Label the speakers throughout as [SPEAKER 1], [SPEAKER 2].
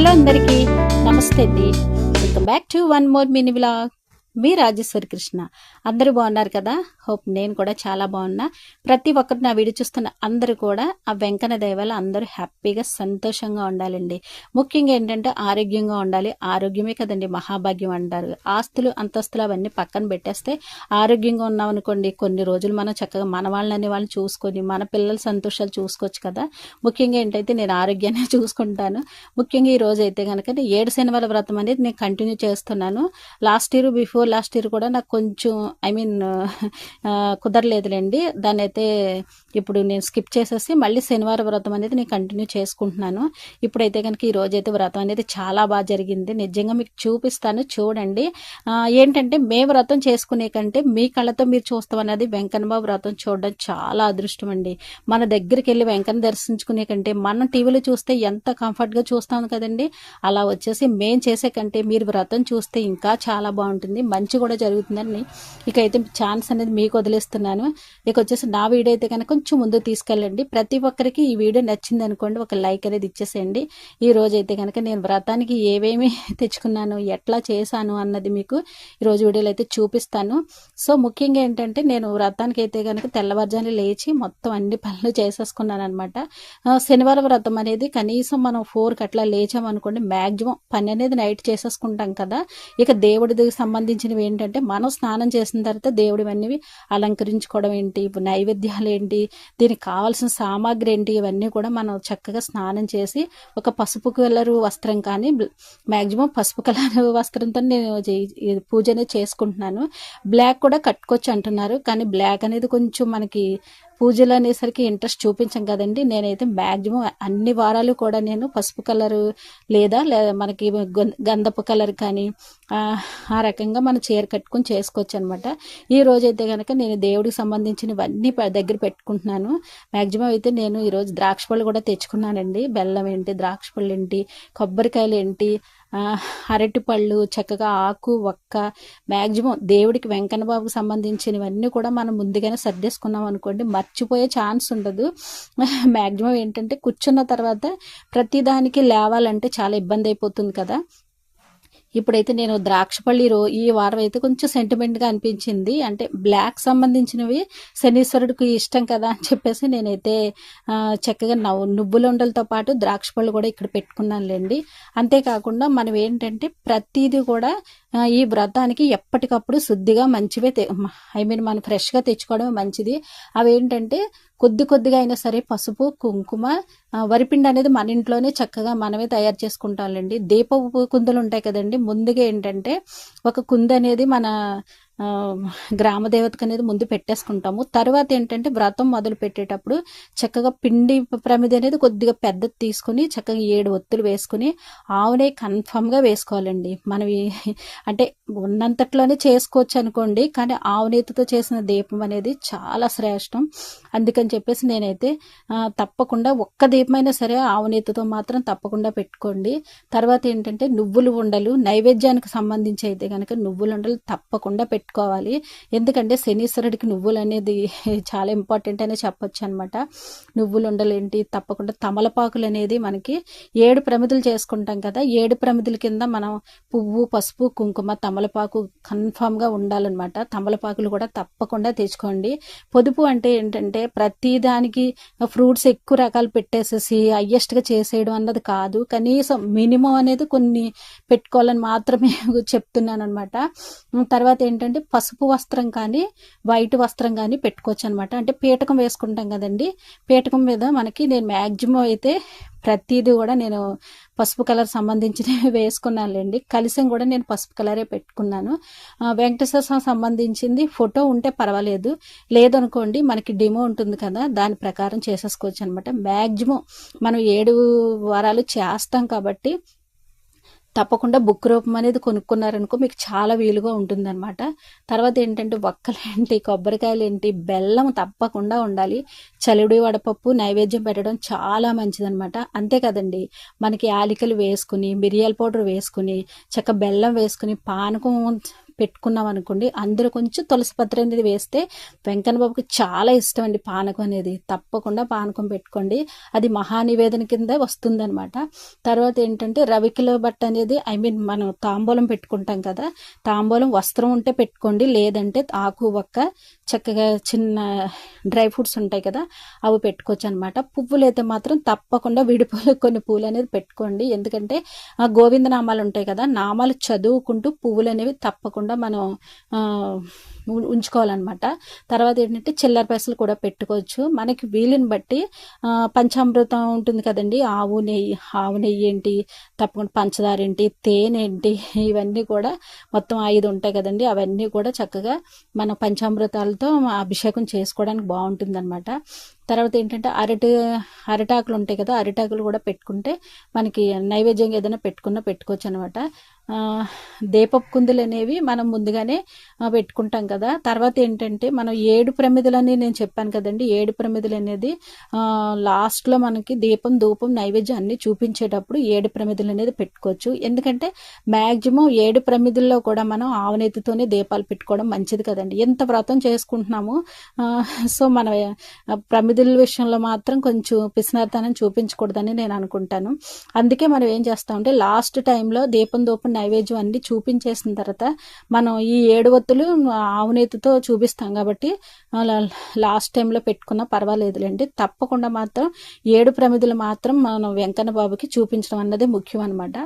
[SPEAKER 1] Hello అందరికీ నమస్తే అండి. Welcome back to one more mini blog మీ రాజేశ్వరి కృష్ణ. అందరూ బాగున్నారు కదా? హోప్ నేను కూడా చాలా బాగున్నా. ప్రతి ఒక్కరు నా వీడియో చూస్తున్న అందరూ కూడా ఆ వెంకన్న దయవల్ల అందరూ హ్యాపీగా సంతోషంగా ఉండాలండి. ముఖ్యంగా ఏంటంటే ఆరోగ్యంగా ఉండాలి. ఆరోగ్యమే కదండి మహాభాగ్యం అంటారు. ఆస్తులు అంతస్తులు అవన్నీ పక్కన పెట్టేస్తే ఆరోగ్యంగా ఉన్నాం అనుకోండి కొన్ని రోజులు మనం చక్కగా మన వాళ్ళని వాళ్ళని చూసుకొని మన పిల్లల సంతోషాలు చూసుకోవచ్చు కదా? ముఖ్యంగా ఏంటైతే నేను ఆరోగ్యాన్ని చూసుకుంటాను. ముఖ్యంగా ఈ రోజు అయితే కనుక ఏడు శనివారం వ్రతం అనేది నేను కంటిన్యూ చేస్తున్నాను. Last year before last year కూడా నాకు కొంచెం ఐ మీన్ కుదరలేదులేండి. దాన్ని అయితే ఇప్పుడు నేను స్కిప్ చేసేసి మళ్ళీ శనివారం వ్రతం అనేది నేను కంటిన్యూ చేసుకుంటున్నాను. ఇప్పుడైతే కనుక ఈ రోజైతే వ్రతం అనేది చాలా బాగా జరిగింది. నిజంగా మీకు చూపిస్తాను చూడండి. ఏంటంటే మే వ్రతం చేసుకునే కంటే మీ కళ్ళతో మీరు చూస్తాం అనేది వెంకన్నబాబు వ్రతం చూడడం చాలా అదృష్టం అండి. మన దగ్గరికి వెళ్ళి వెంకన్న దర్శించుకునే కంటే మనం టీవీలో చూస్తే ఎంత కంఫర్ట్గా చూస్తాం కదండి. అలా వచ్చేసి మేం చేసే కంటే మీరు వ్రతం చూస్తే ఇంకా చాలా బాగుంటుంది. మంచి కూడా జరుగుతుందని ఇక అయితే ఛాన్స్ అనేది మీకు వదిలేస్తున్నాను. ఇక వచ్చేసి నా వీడియో అయితే కనుక కొంచెం ముందు తీసుకెళ్ళండి. ప్రతి ఒక్కరికి ఈ వీడియో నచ్చింది అనుకోండి ఒక లైక్ అనేది ఇచ్చేసేయండి. ఈ రోజు అయితే కనుక నేను వ్రతానికి ఏవేమి తెచ్చుకున్నాను ఎట్లా చేశాను అన్నది మీకు ఈరోజు వీడియోలో అయితే చూపిస్తాను. సో ముఖ్యంగా ఏంటంటే నేను వ్రతానికి అయితే కనుక తెల్లవారుజాను లేచి మొత్తం అన్ని పనులు చేసేసుకున్నాను అనమాట శనివారం వ్రతం అనేది కనీసం మనం ఫోర్కి అట్లా లేచామనుకోండి మ్యాక్సిమం పని అనేది నైట్ చేసేసుకుంటాం కదా. ఇక దేవుడికి సంబంధించినవి ఏంటంటే మనం స్నానం చేసిన తర్వాత దేవుడివన్నీ అలంకరించుకోవడం ఏంటి? ఇప్పుడు నైవేద్యాలు ఏంటి? దీనికి కావాల్సిన సామాగ్రి ఏంటి? ఇవన్నీ కూడా మనం చక్కగా స్నానం చేసి ఒక పసుపు కలరు వస్త్రం కానీ మ్యాక్సిమం పసుపు కలర్ వస్త్రంతో నేను పూజ అనేది చేసుకుంటున్నాను. బ్లాక్ కూడా కట్టుకోవచ్చు అంటున్నారు. కానీ బ్లాక్ అనేది కొంచెం మనకి పూజలు అనేసరికి ఇంట్రెస్ట్ చూపించాం కదండి. నేనైతే మ్యాక్సిమం అన్ని వారాలు కూడా నేను పసుపు కలరు లేదా లేదా మనకి గంధపు కలర్ కానీ ఆ, రకంగా మనం చీర కట్టుకొని చేసుకోవచ్చు అనమాట ఈ రోజు అయితే కనుక నేను దేవుడికి సంబంధించినవన్నీ దగ్గర పెట్టుకుంటున్నాను. మ్యాక్సిమం అయితే నేను ఈరోజు ద్రాక్ష పళ్ళు కూడా తెచ్చుకున్నానండి. బెల్లం ఏంటి ద్రాక్ష పళ్ళు ఏంటి కొబ్బరికాయలు ఏంటి అరటిపళ్ళు చక్కగా ఆకు ఒక్క మ్యాక్సిమం దేవుడికి వెంకన్న బాబుకి సంబంధించినవన్నీ కూడా మనం ముందుగానే సర్దేసుకున్నాం అనుకోండి మర్చిపోయే ఛాన్స్ ఉండదు. మ్యాక్సిమం ఏంటంటే కూర్చున్న తర్వాత ప్రతిదానికి లేవాలంటే చాలా ఇబ్బంది అయిపోతుంది కదా. ఇప్పుడైతే నేను ద్రాక్షపల్లి రో ఈ వారం అయితే కొంచెం సెంటిమెంట్గా అనిపించింది. అంటే బ్లాక్ సంబంధించినవి శనీశ్వరుడికి ఇష్టం కదా అని చెప్పేసి నేనైతే చక్కగా నవ్వు నువ్వుల ఉండలతో పాటు ద్రాక్షపళ్ళు కూడా ఇక్కడ పెట్టుకున్నానులేండి. అంతేకాకుండా మనం ఏంటంటే ప్రతిదీ కూడా ఈ వ్రతానికి ఎప్పటికప్పుడు శుద్ధిగా మంచివే ఐ మీన్ మనం ఫ్రెష్గా తెచ్చుకోవడం మంచిది. అవి ఏంటంటే కొద్ది కొద్దిగా అయినా సరే పసుపు కుంకుమ వరిపిండి అనేది మన ఇంట్లోనే చక్కగా మనమే తయారు చేసుకుంటామండి. దీపపు కుందులు ఉంటాయి కదండి. ముందుగా ఏంటంటే ఒక కుంద అనేది మన గ్రామదేవతకు గ్రామ అనేది ముందు పెట్టేసుకుంటాము. తర్వాత ఏంటంటే వ్రతం మొదలు పెట్టేటప్పుడు చక్కగా పిండి ప్రమిది అనేది కొద్దిగా పెద్దది తీసుకుని చక్కగా ఏడు ఒత్తులు వేసుకుని ఆవునే కన్ఫామ్గా వేసుకోవాలండి. మనం అంటే ఉన్నంతట్లోనే చేసుకోవచ్చు అనుకోండి కానీ ఆవునేతితో చేసిన దీపం అనేది చాలా శ్రేష్టం. అందుకని చెప్పేసి నేనైతే తప్పకుండా ఒక్క దీపమైనా సరే ఆవునేతితో మాత్రం తప్పకుండా పెట్టుకోండి. తర్వాత ఏంటంటే నువ్వులు ఉండలు నైవేద్యానికి సంబంధించి అయితే కనుక నువ్వులు ఉండలు తప్పకుండా పెట్టుకోవాలి ఎందుకంటే శనీశ్వరుడికి నువ్వులు అనేది చాలా ఇంపార్టెంట్ అనే చెప్పొచ్చు అనమాట నువ్వులు ఉండలేంటి ఏంటి తప్పకుండా తమలపాకులు అనేది మనకి ఏడు ప్రమిదలు చేసుకుంటాం కదా ఏడు ప్రమిదల కింద మనం పువ్వు పసుపు కుంకుమ తమలపాకు కన్ఫామ్గా ఉండాలన్నమాట. తమలపాకులు కూడా తప్పకుండా తెచ్చుకోండి. పొదుపు అంటే ఏంటంటే ప్రతి దానికి ఫ్రూట్స్ ఎక్కువ రకాలు పెట్టేసేసి హయ్యెస్ట్గా చేసేయడం అన్నది కాదు. కనీసం మినిమం అనేది కొన్ని పెట్టుకోవాలని మాత్రమే చెప్తున్నాను అనమాట తర్వాత ఏంటంటే పసుపు వస్త్రం కానీ వైట్ వస్త్రం కానీ పెట్టుకోవచ్చు అనమాట అంటే పీటకం వేసుకుంటాం కదండి. పీటకం మీద మనకి నేను మ్యాక్సిమం అయితే ప్రతిదీ కూడా నేను పసుపు కలర్ సంబంధించినవి వేసుకున్నానులేండి. కలిసం కూడా నేను పసుపు కలరే పెట్టుకున్నాను. వెంకటేశ్వర స్వామి సంబంధించింది ఫోటో ఉంటే పర్వాలేదు. లేదనుకోండి మనకి డిమో ఉంటుంది కదా దాని ప్రకారం చేసేసుకోవచ్చు అనమాట మ్యాక్సిమం మనం ఏడు వారాలు చేస్తాం కాబట్టి తప్పకుండా బుక్ రూపం అనేది కొనుక్కున్నారనుకో మీకు చాలా వీలుగా ఉంటుందన్నమాట. తర్వాత ఏంటంటే వక్కలేంటి కొబ్బరికాయలు ఏంటి బెల్లం తప్పకుండా ఉండాలి. చలివిడి వడపప్పు నైవేద్యం పెట్టడం చాలా మంచిదన్నమాట. అంతే కదండి. మనకి యాలికలు వేసుకుని మిరియాల పౌడర్ వేసుకుని చక్క బెల్లం వేసుకుని పానకం పెట్టుకున్నాం అనుకోండి అందులో కొంచెం తులసిపత్రం అనేది వేస్తే వెంకన్న బాబుకి చాలా ఇష్టం అండి పానకం అనేది. తప్పకుండా పానకం పెట్టుకోండి. అది మహానివేదన కింద వస్తుందనమాట తర్వాత ఏంటంటే రవికిలో బట్ట అనేది ఐ మీన్ మనం తాంబూలం పెట్టుకుంటాం కదా తాంబూలం వస్త్రం ఉంటే పెట్టుకోండి. లేదంటే ఆకు ఒక్క చక్కగా చిన్న డ్రై ఫ్రూట్స్ ఉంటాయి కదా అవి పెట్టుకోవచ్చు అనమాట పువ్వులు అయితే మాత్రం తప్పకుండా విడిపోలే కొన్ని పూలు అనేది పెట్టుకోండి. ఎందుకంటే ఆ గోవింద నామాలు ఉంటాయి కదా నామాలు చదువుకుంటూ పువ్వులు అనేవి తప్పకుండా మనం ఉంచుకోవాలన్నమాట. తర్వాత ఏంటంటే చిల్లర పైసలు కూడా పెట్టుకోవచ్చు. మనకి వీలుని బట్టి పంచామృతం ఉంటుంది కదండి. ఆవు నెయ్యి ఆవు నెయ్యి ఏంటి తప్పకుండా పంచదార ఏంటి తేనె ఏంటి ఇవన్నీ కూడా మొత్తం ఐదు ఉంటాయి కదండి. అవన్నీ కూడా చక్కగా మన పంచామృతాలతో అభిషేకం చేసుకోవడానికి బాగుంటుంది అనమాట తర్వాత ఏంటంటే అరటి అరిటాకులు ఉంటాయి కదా అరిటాకులు కూడా పెట్టుకుంటే మనకి నైవేద్యంగా ఏదైనా పెట్టుకున్నా పెట్టుకోవచ్చు అనమాట దీపపు కుందులు అనేవి మనం ముందుగానే పెట్టుకుంటాం కదా. తర్వాత ఏంటంటే మనం ఏడు ప్రమిదలని నేను చెప్పాను కదండి. ఏడు ప్రమిదలు అనేది లాస్ట్లో మనకి దీపం ధూపం నైవేద్యం అన్ని చూపించేటప్పుడు ఏడు ప్రమిదలు అనేది పెట్టుకోవచ్చు. ఎందుకంటే మ్యాక్సిమం ఏడు ప్రమిదల్లో కూడా మనం ఆవనేతితోనే దీపాలు పెట్టుకోవడం మంచిది కదండి. ఎంత వ్రతం చేసుకుంటున్నాము సో మన ప్రమిద నిధుల విషయంలో మాత్రం కొంచెం పిసినార్థనం చూపించకూడదని నేను అనుకుంటాను. అందుకే మనం ఏం చేస్తామంటే లాస్ట్ టైంలో దీపం దూపం నైవేద్యం అన్ని చూపించేసిన తర్వాత మనం ఈ ఏడు ఒత్తులు ఆవునేతితో చూపిస్తాం కాబట్టి లాస్ట్ టైంలో పెట్టుకున్నా పర్వాలేదులేండి. తప్పకుండా మాత్రం ఏడు ప్రమిదలు మాత్రం మనం వెంకన్న బాబుకి చూపించడం అన్నది ముఖ్యం అనమాట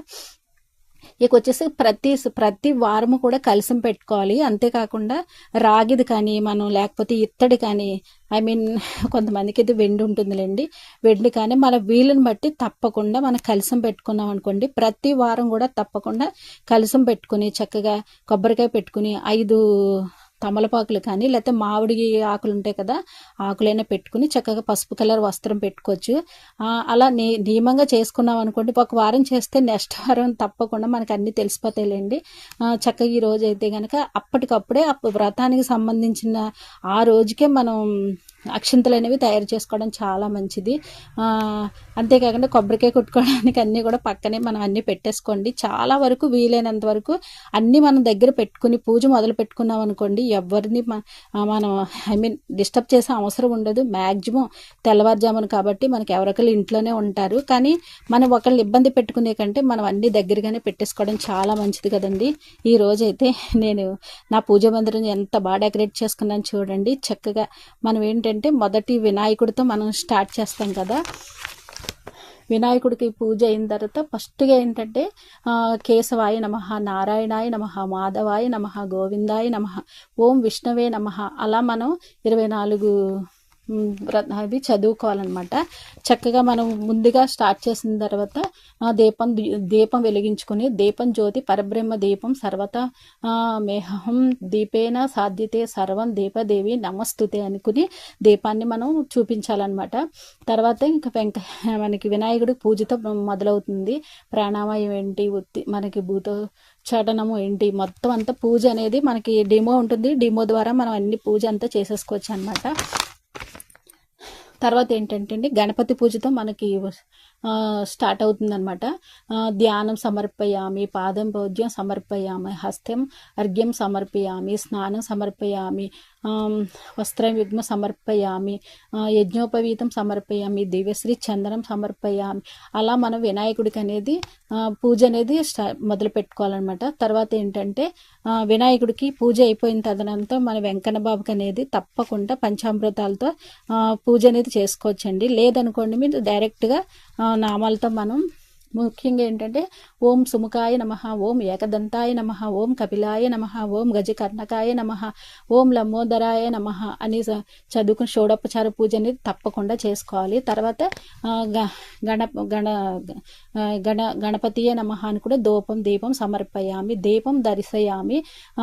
[SPEAKER 1] ఇక వచ్చేసి ప్రతి ప్రతి వారము కూడా కలిసం పెట్టుకోవాలి. అంతేకాకుండా రాగిది కానీ మనం లేకపోతే ఇత్తడి కానీ ఐ మీన్ కొంతమందికి ఇది వెండి ఉంటుందిలేండి. వెండి కానీ మన వీలుని బట్టి తప్పకుండా మనం కలిసం పెట్టుకున్నాం అనుకోండి ప్రతి వారం కూడా తప్పకుండా కలిసం పెట్టుకుని చక్కగా కొబ్బరికాయ పెట్టుకుని ఐదు తమలపాకులు కానీ లేకపోతే మామిడి ఆకులు ఉంటాయి కదా ఆకులైనా పెట్టుకుని చక్కగా పసుపు కలర్ వస్త్రం పెట్టుకోవచ్చు. అలా నీ నియమంగా చేసుకున్నాం అనుకోండి ఒక వారం చేస్తే నెక్స్ట్ వారం తప్పకుండా మనకు అన్నీ తెలిసిపోతాయిలేండి. చక్కగా ఈ రోజు అయితే కనుక అప్పటికప్పుడే అప్పుడు వ్రతానికి సంబంధించిన ఆ రోజుకే మనం అక్షింతలు అనేవి తయారు చేసుకోవడం చాలా మంచిది. అంతేకాకుండా కొబ్బరికాయ కుట్టుకోవడానికి అన్నీ కూడా పక్కనే మనం అన్నీ పెట్టేసుకోండి. చాలా వరకు వీలైనంత వరకు అన్నీ మనం దగ్గర పెట్టుకుని పూజ మొదలు పెట్టుకున్నాం అనుకోండి ఎవరిని మనం ఐ మీన్ డిస్టర్బ్ చేసే అవసరం ఉండదు. మ్యాక్సిమం తెల్లవారుజామున కాబట్టి మనకి ఎవరొకరు ఇంట్లోనే ఉంటారు. కానీ మనం ఒకళ్ళు ఇబ్బంది పెట్టుకునే కంటే మనం అన్నీ దగ్గరగానే పెట్టేసుకోవడం చాలా మంచిది కదండి. ఈ రోజైతే నేను నా పూజ మందిరం ఎంత బాగా డెకరేట్ చేసుకున్నాను చూడండి. చక్కగా మనం ఏంటంటే మొదటి వినాయకుడితో మనం స్టార్ట్ చేస్తాం కదా. వినాయకుడికి పూజ అయిన తర్వాత ఫస్ట్గా ఏంటంటే కేశవాయ నమ నారాయణాయ నమ మాధవాయ నమ గోవిందాయ నమ ఓం విష్ణవే నమ అలా మనం ఇరవై నాలుగు అవి చదువుకోవాలన్నమాట. చక్కగా మనం ముందుగా స్టార్ట్ చేసిన తర్వాత ఆ దీపం దీపం వెలిగించుకొని దీపం జ్యోతి పరబ్రహ్మ దీపం సర్వత మేహం దీపేన సాధ్యతే సర్వం దీపదేవి నమస్తుతే అనుకుని దీపాన్ని మనం చూపించాలన్నమాట. తర్వాత ఇంకా వెంక మనకి వినాయకుడికి పూజతో మొదలవుతుంది. ప్రాణామయం ఏంటి ఉత్తి మనకి భూత చటనము ఏంటి మొత్తం అంతా పూజ అనేది మనకి డిమో ఉంటుంది. డిమో ద్వారా మనం అన్ని పూజ అంతా చేసేసుకోవచ్చు అనమాట తర్వాత ఏంటంటే అండి గణపతి పూజతో మనకి స్టార్ట్ అవుతుందనమాట ధ్యానం సమర్పయామి పాదం భోజ్యం సమర్పయామి హస్తం అర్ఘ్యం సమర్పయామి స్నానం సమర్పయామి ఆమ్, వస్త్రం యుగ్మ సమర్పయామి యజ్ఞోపవీతం సమర్పయామి దివ్యశ్రీ చందనం సమర్పయామి. అలా మనం వినాయకుడికి అనేది పూజ అనేది మొదలు పెట్టుకోవాలన్నమాట. తర్వాత ఏంటంటే వినాయకుడికి పూజ అయిపోయిన తదనంతరం మన వెంకన్న బాబుకి అనేది తప్పకుండా పంచామృతాలతో పూజ అనేది చేసుకోవచ్చండి. లేదనుకోండి మీరు డైరెక్ట్గా నామాలతో మనం ముఖ్యంగా ఏంటంటే ఓం సుముఖాయ నమ ఓం ఏకదంతాయ నమ ఓం కపిలాయ నమ ఓం గజకర్ణకాయ నమ ఓం లమ్మోదరాయ నమ అని చదువుకుని షోడోపచార పూజ అనేది తప్పకుండా చేసుకోవాలి. తర్వాత గ- గణ గణ గణ గణపతియే నమ అని కూడా దూపం దీపం సమర్పయామి దీపం దర్శయామి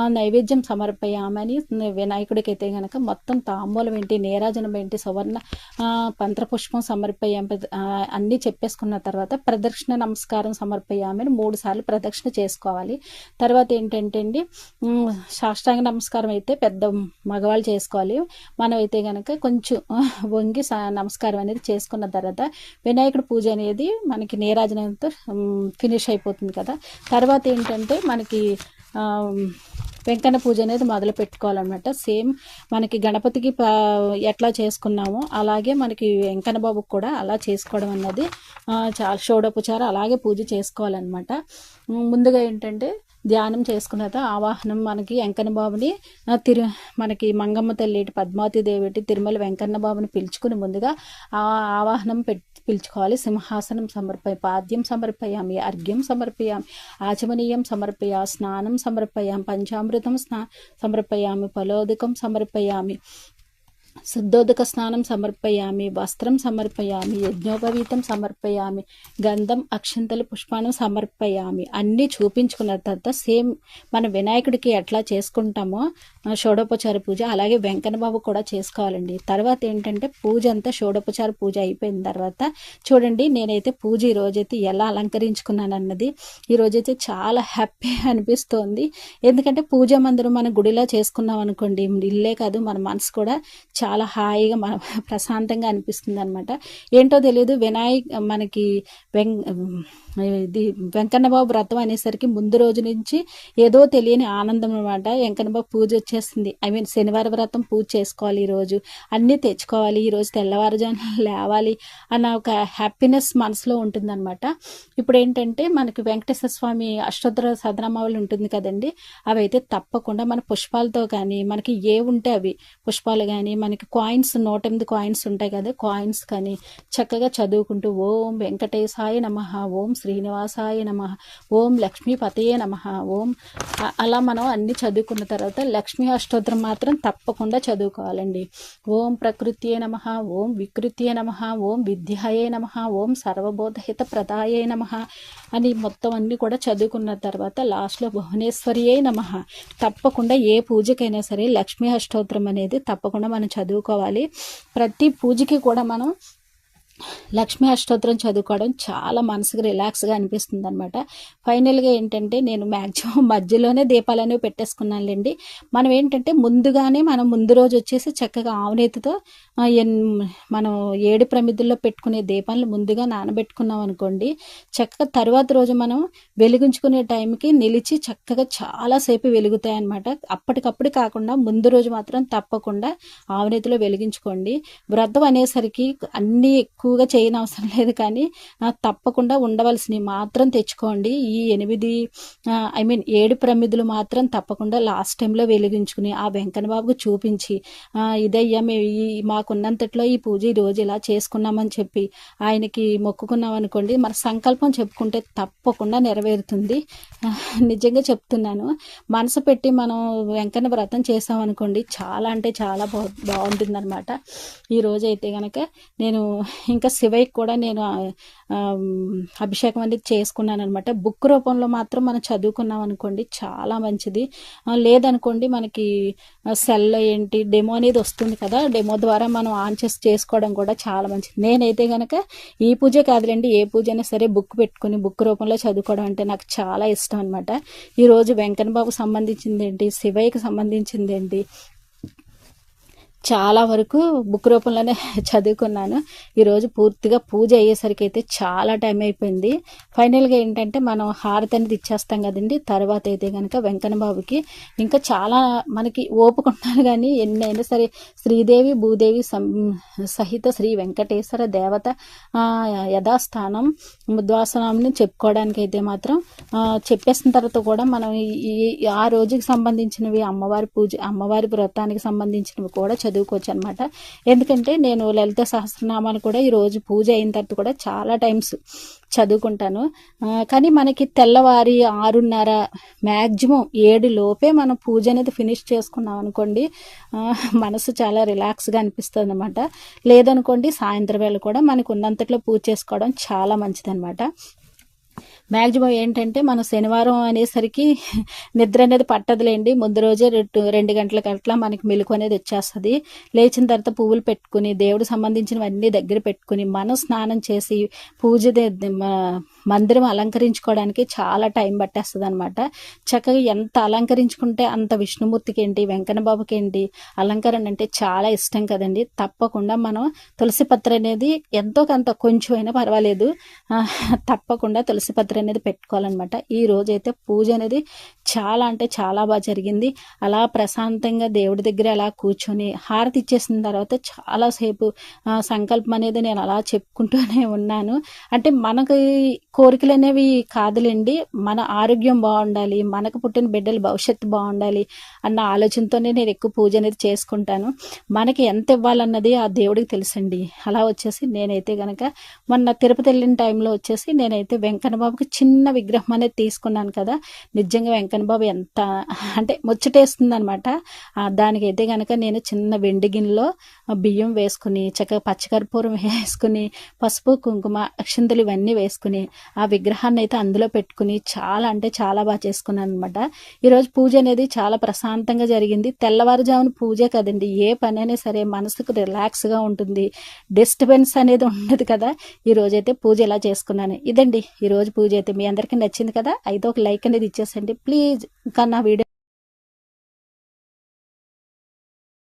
[SPEAKER 1] నైవేద్యం సమర్పయామి అని వినాయకుడికి అయితే గనక మొత్తం తాంబూలం ఏంటి నీరాజనం ఏంటి సువర్ణ పంత్రపుష్పం సమర్పయామి అన్నీ చెప్పేసుకున్న తర్వాత ప్రదక్షిణ నమస్కారం సమర్పయామి అని మూడు సార్లు ప్రదక్షిణ చేసుకోవాలి. తర్వాత ఏంటంటే అండి సాష్టాంగ నమస్కారం అయితే పెద్ద మగవాళ్ళు చేసుకోవాలి. మనం అయితే కనుక కొంచెం వంగి స- నమస్కారం అనేది చేసుకున్న తర్వాత వినాయకుడి పూజ అనేది మనకి నీరాజనంతో ఫినిష్ అయిపోతుంది కదా. తర్వాత ఏంటంటే మనకి వెంకన్న పూజ అనేది మొదలు పెట్టుకోవాలన్నమాట. సేమ్ మనకి గణపతికి ఎట్లా చేసుకున్నామో అలాగే మనకి వెంకన్న బాబుకి కూడా అలా చేసుకోవడం అన్నది చాలా షోడోపచారం అలాగే పూజ చేసుకోవాలన్నమాట. ముందుగా ఏంటంటే ధ్యానం చేసుకున్న ఆవాహనం మనకి వెంకన్నబాబుని తిరు మనకి మంగమ్మ తల్లి పద్మావతి దేవిటి తిరుమల వెంకన్నబాబుని పిలుచుకుని ముందుగా ఆ ఆవాహనం పెట్టి పిలుచుకోవాలి. సింహాసనం సమర్పయ పాద్యం సమర్పయామి అర్ఘ్యం సమర్పయామి ఆచమనీయం సమర్పయ స్నానం సమర్పయామి పంచామృతం స్నా సమర్పయామి ఫలోదకం సమర్పయామి శుద్ధోదక స్నానం సమర్పయామి వస్త్రం సమర్పయామి యజ్ఞోపవీతం సమర్పయామి గంధం అక్షంతలు పుష్పాన్ని సమర్పయామి. అన్నీ చూపించుకున్న తర్వాత సేమ్ మన వినాయకుడికి ఎట్లా చేసుకుంటామో షోడోపచార పూజ అలాగే వెంకన్నబాబు కూడా చేసుకోవాలండి. తర్వాత ఏంటంటే పూజ అంతా షోడోపచార పూజ అయిపోయిన తర్వాత చూడండి నేనైతే పూజ ఈ ఎలా అలంకరించుకున్నాను అన్నది ఈ రోజైతే చాలా హ్యాపీ అనిపిస్తోంది. ఎందుకంటే పూజ మందిరం మన గుడిలో చేసుకున్నాం అనుకోండి ఇల్లే కాదు మన మనసు కూడా చాలా హాయిగా మన ప్రశాంతంగా అనిపిస్తుంది అనమాట ఏంటో తెలియదు వినాయక్ మనకి వెం ఇది వెంకన్నబాబు వ్రతం అనేసరికి ముందు రోజు నుంచి ఏదో తెలియని ఆనందం అనమాట వెంకన్నబాబు పూజ వచ్చేస్తుంది ఐ మీన్ శనివారం వ్రతం పూజ చేసుకోవాలి ఈరోజు. అన్నీ తెచ్చుకోవాలి. ఈరోజు తెల్లవారుజామున లేవాలి అన్న ఒక హ్యాపీనెస్ మనసులో ఉంటుందన్నమాట. ఇప్పుడు ఏంటంటే మనకి వెంకటేశ్వర స్వామి అష్టోత్తర సదనామావళి ఉంటుంది కదండి. అవైతే తప్పకుండా మన పుష్పాలతో కానీ మనకి ఏ ఉంటే అవి పుష్పాలు కానీ మనకి కాయిన్స్ నూట ఎనిమిది కాయిన్స్ ఉంటాయి కదా కాయిన్స్ కానీ చక్కగా చదువుకుంటూ ఓం వెంకటేశాయ నమ ఓం శ్రీనివాసాయ నమ. ఓం లక్ష్మీపతయే నమ. ఓం అలా మనం అన్ని చదువుకున్న తర్వాత లక్ష్మీ అష్టోత్తరం మాత్రం తప్పకుండా చదువుకోవాలండి. ఓం ప్రకృతియే నమ. ఓం వికృత్యే నమ. ఓం విద్యాయే నమ. ఓం సర్వబోధహిత ప్రదాయే నమ అని మొత్తం అన్ని కూడా చదువుకున్న తర్వాత లాస్ట్లో భువనేశ్వరియే నమ. తప్పకుండా ఏ పూజకైనా సరే లక్ష్మీ అష్టోత్తరం అనేది తప్పకుండా మనం చదువుకోవాలి. ప్రతి పూజకి కూడా మనం లక్ష్మీ అష్టోత్తరం చదువుకోవడం చాలా మనసుకు రిలాక్స్గా అనిపిస్తుంది అనమాట ఫైనల్గా ఏంటంటే నేను మ్యాక్సిమం మధ్యలోనే దీపాలు అనేవి పెట్టేసుకున్నానులేండి. మనం ఏంటంటే ముందుగానే మనం ముందు రోజు వచ్చేసి చక్కగా ఆవునేతితో ఎన్ మనం ఏడు ప్రమిదుల్లో పెట్టుకునే దీపాలను ముందుగా నానబెట్టుకున్నాం అనుకోండి. చక్కగా తర్వాత రోజు మనం వెలిగించుకునే టైంకి నిలిచి చక్కగా చాలాసేపు వెలుగుతాయన్నమాట. అప్పటికప్పుడు కాకుండా ముందు రోజు మాత్రం తప్పకుండా ఆవునేతిలో వెలిగించుకోండి. వ్రతం అనేసరికి అన్నీ ఎక్కువ ఎక్కువగా చేయని అవసరం లేదు కానీ తప్పకుండా ఉండవలసినవి మాత్రం తెచ్చుకోండి. ఈ ఎనిమిది ఐ మీన్ ఏడు ప్రమిదులు మాత్రం తప్పకుండా లాస్ట్ టైంలో వెలిగించుకుని ఆ వెంకన్న బాబుకు చూపించి ఇదయ్యా మేము ఈ మాకున్నంతట్లో ఈ పూజ ఈ రోజు ఇలా చేసుకున్నామని చెప్పి ఆయనకి మొక్కుకున్నాం అనుకోండి మన సంకల్పం చెప్పుకుంటే తప్పకుండా నెరవేరుతుంది. నిజంగా చెప్తున్నాను. మనసు పెట్టి మనం వెంకన్న వ్రతం చేసామనుకోండి చాలా అంటే చాలా బా బాగుంటుంది అనమాట ఈ అయితే కనుక నేను ఇంకా శివయ్యకి కూడా నేను అభిషేకం అనేది చేసుకున్నాను అనమాట బుక్ రూపంలో మాత్రం మనం చదువుకున్నాం అనుకోండి చాలా మంచిది. లేదనుకోండి మనకి సెల్ ఏంటి డెమో అనేది వస్తుంది కదా డెమో ద్వారా మనం ఆన్ చేసి చేసుకోవడం కూడా చాలా మంచిది. నేనైతే కనుక ఈ పూజ కాదులేండి ఏ పూజ అయినా సరే బుక్ పెట్టుకుని బుక్ రూపంలో చదువుకోవడం అంటే నాకు చాలా ఇష్టం అనమాట ఈరోజు వెంకన్న బాబు సంబంధించింది ఏంటి శివయ్యకి సంబంధించింది ఏంటి చాలా వరకు బుక్ రూపంలోనే చదువుకున్నాను. ఈరోజు పూర్తిగా పూజ అయ్యేసరికి అయితే చాలా టైం అయిపోయింది. ఫైనల్గా ఏంటంటే మనం హారతి అనేది ఇచ్చేస్తాం కదండి. తర్వాత అయితే కనుక వెంకన్నబాబుకి ఇంకా చాలా మనకి ఓపిక ఉండాలి కానీ ఎన్నైనా సరే శ్రీదేవి భూదేవి సం సహిత శ్రీ వెంకటేశ్వర దేవత యథాస్థానం ముద్వాసనాన్ని చెప్పుకోవడానికి అయితే మాత్రం చెప్పేసిన తర్వాత కూడా మనం ఈ- ఈ ఆ రోజుకి సంబంధించినవి అమ్మవారి పూజ అమ్మవారి వ్రతానికి సంబంధించినవి కూడా చదువుకోవచ్చు అనమాట ఎందుకంటే నేను లలిత సహస్రనామాలు కూడా ఈరోజు పూజ అయిన తర్వాత కూడా చాలా టైమ్స్ చదువుకుంటాను. కానీ మనకి తెల్లవారి ఆరున్నర మ్యాక్సిమం ఏడు లోపే మనం పూజ అనేది ఫినిష్ చేసుకున్నాం అనుకోండి మనసు చాలా రిలాక్స్గా అనిపిస్తుంది అనమాట లేదనుకోండి సాయంత్రం వేళ కూడా మనకు ఉన్నంతట్లో పూజ చేసుకోవడం చాలా మంచిదన్నమాట. మ్యాక్సిమం ఏంటంటే మనం శనివారం అనేసరికి నిద్ర అనేది పట్టదులేండి. ముందు రోజే రెండు రెండు గంటల అట్లా మనకి మెలకు అనేది వచ్చేస్తుంది. లేచిన తర్వాత పువ్వులు పెట్టుకుని దేవుడు సంబంధించినవన్నీ దగ్గర పెట్టుకుని మనం స్నానం చేసి పూజ మందిరం అలంకరించుకోవడానికి చాలా టైం పట్టేస్తుంది అనమాట చక్కగా ఎంత అలంకరించుకుంటే అంత విష్ణుమూర్తికి ఏంటి వెంకన్న ఏంటి అలంకరణ అంటే చాలా ఇష్టం కదండి. తప్పకుండా మనం తులసి పత్ర అనేది ఎంతో కొంత కొంచెం అయినా పర్వాలేదు తప్పకుండా తులసి పత్ర అనేది పెట్టుకోవాలన్నమాట. ఈ రోజు అయితే పూజ అనేది చాలా అంటే చాలా బాగా జరిగింది. అలా ప్రశాంతంగా దేవుడి దగ్గర అలా కూర్చొని హారతి ఇచ్చేసిన తర్వాత చాలాసేపు సంకల్పం అనేది నేను అలా చెప్పుకుంటూనే ఉన్నాను. అంటే మనకి కోరికలు అనేవి కాదులేండి. మన ఆరోగ్యం బాగుండాలి మనకు పుట్టిన బిడ్డల భవిష్యత్తు బాగుండాలి అన్న ఆలోచనతోనే నేను ఎక్కువ పూజ అనేది చేసుకుంటాను. మనకి ఎంత ఇవ్వాలన్నది ఆ దేవుడికి తెలుసండి. అలా వచ్చేసి నేనైతే గనక మొన్న తిరుపతి వెళ్ళిన టైంలో వచ్చేసి నేనైతే వెంకన్న బాబుకి చిన్న విగ్రహం అనేది తీసుకున్నాను కదా. నిజంగా వెంకన్న బాబు ఎంత అంటే ముచ్చటేస్తుంది అనమాట దానికైతే కనుక నేను చిన్న వెండి గిన్నెలో బియ్యం వేసుకుని చక్కగా పచ్చకర్పూరం వేసుకుని పసుపు కుంకుమ అక్షంతలు ఇవన్నీ వేసుకుని ఆ విగ్రహాన్ని అయితే అందులో పెట్టుకుని చాలా అంటే చాలా బాగా చేసుకున్నాను అనమాట ఈరోజు పూజ అనేది చాలా ప్రశాంతంగా జరిగింది. తెల్లవారుజామున పూజే కదండి. ఏ పని అయినా సరే మనసుకు రిలాక్స్గా ఉంటుంది. డిస్టర్బెన్స్ అనేది ఉండదు కదా. ఈరోజు అయితే పూజ ఇలా చేసుకున్నాను. ఇదండి ఈ రోజు పూజ అయితే మీ అందరికీ నచ్చింది కదా? అయితే ఒక లైక్ అనేది ఇచ్చేసండి. ప్లీజ్ ఇంకా నా వీడియో